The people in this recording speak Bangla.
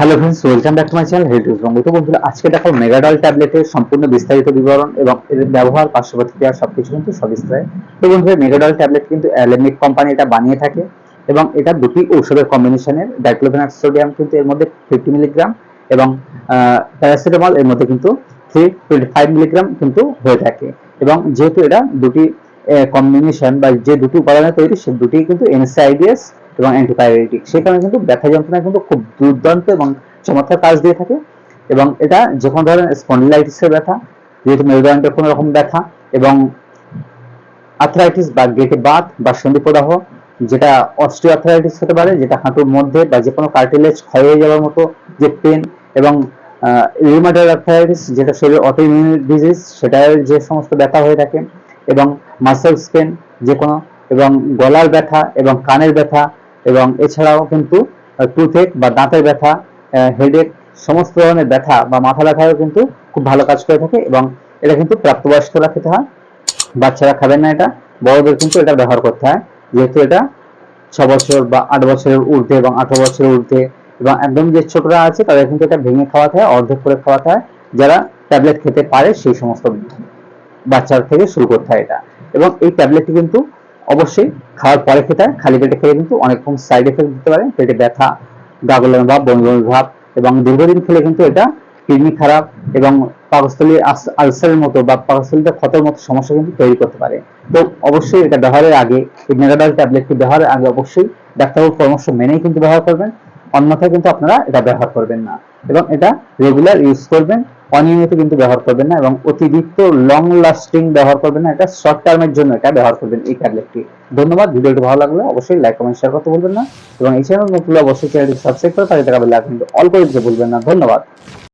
Hello friends welcome back to my channel health use বন্ধু তো বন্ধুরা, আজকে দেখাবো মেগাডল ট্যাবলেটের সম্পূর্ণ বিস্তারিত বিবরণ এবং এর ব্যবহার পার্শ্ব প্রতিক্রিয়া সবকিছু কিন্তু সবিস্তারে। তো বন্ধুরা মেগাডল ট্যাবলেট কিন্তু অ্যালেমিক কোম্পানি এটা বানিয়ে থাকে এবং এটা দুটি ঔষধের কম্বিনেশনের ডাইক্লোফেনাক সোডিয়াম কিন্তু এর মধ্যে ফিফটি মিলিগ্রাম এবং প্যারাসিটামল এর মধ্যে কিন্তু থ্রি টোয়েন্টি ফাইভ মিলিগ্রাম কিন্তু হয়ে থাকে। এবং যেহেতু এটা দুটি কম্বিনেশন বা যে দুটি উপাদানে তৈরি, সে দুটি কিন্তু এনএসআইডিএস এবং অ্যান্টিপাইরেটিক সেই কারণে কিন্তু ব্যথা যন্ত্রণা কিন্তু খুব দুর্দান্ত এবং চমৎকার কাজ দিয়ে থাকে। এবং এটা যে কোনো ধরনের স্পন্ডিলাইটিসের ব্যথা, যেহেতু মেরুদণ্ডের কোনো রকম ব্যথা এবং আর্থ্রাইটিস বা গেটে বাত বা সন্ধি প্রদাহ, যেটা অস্ট্রিও আর্থ্রাইটিস হতে পারে, যেটা হাঁটুর মধ্যে বা যে কোনো কার্টিলেজ ক্ষয় হয়ে যাওয়ার মতো যে পেন এবং রিউমাটয়েড আর্থ্রাইটিস যেটা শরীরের অটোইমিউন ডিজিজ সেটার যে সমস্ত ব্যথা হয়ে থাকে এবং মাসেলস পেন যে কোনো এবং গলার ব্যথা এবং কানের ব্যথা এবং এছাড়াও কিন্তু টুথেক বা দাঁতের ব্যথা হেডেক সমস্ত ধরনের ব্যথা বা মাথা ব্যথাও কিন্তু খুব ভালো কাজ করে থাকে এবং এটা কিন্তু প্রাপ্তবয়স্করা খেতে হয়। বাচ্চারা খাবেন না এটা, বড়দের কিন্তু এটা ব্যবহার করতে হয়। যেহেতু এটা ছ বছর বা আট বছরের ঊর্ধ্বে এবং আঠারো বছরের ঊর্ধ্বে এবং একদম যে ছোটরা আছে তাদের কিন্তু এটা ভেঙে খাওয়াতে হয়, অর্ধেক করে খাওয়াতে হয়। যারা ট্যাবলেট খেতে পারে সেই সমস্ত বাচ্চার থেকে শুরু করতে হয় এটা। এবং এই ট্যাবলেটটি কিন্তু অবশ্যই খাওয়ার পরে খেতে হয় খালি পেটে খেলে কিন্তু অনেক রকম সাইড এফেক্ট দিতে পারে। পেটে ব্যথা গাগলের ভাব বমি ভাব এবং দীর্ঘদিন খেলে কিন্তু এটা কিডনি খারাপ এবং পাকস্থলী আলসারের মতো বা পাকস্থলীতে ক্ষতের মতো সমস্যা কিন্তু তৈরি করতে পারে। তো অবশ্যই এটা ব্যবহারের আগে এই মেগাডল ট্যাবলেটটি ব্যবহারের আগে অবশ্যই ডাক্তারবাবুর পরামর্শ মেনেই কিন্তু ব্যবহার করবেন। অন্যথায় কিন্তু আপনারা এটা ব্যবহার করবেন না এবং এটা রেগুলার ইউজ করবেন। অনিয়মিত কিন্তু ব্যবহার করবেন না এবং অতিরিক্ত লং লাস্টিং ব্যবহার করবেন না। এটা শর্ট টার্মের জন্য এটা ব্যবহার করবেন এই ট্যাবলেটটি ধন্যবাদ। ভিডিওটি ভালো লাগলে অবশ্যই লাইক কমেন্ট শেয়ার করতে ভুলবেন না। এবং এই চ্যানেল নতুন অবশ্যই চ্যানেলটি সাবস্ক্রাইব করে পাশে থাকা বেল অল্প অল করে দিতে ভুলবেন না। ধন্যবাদ।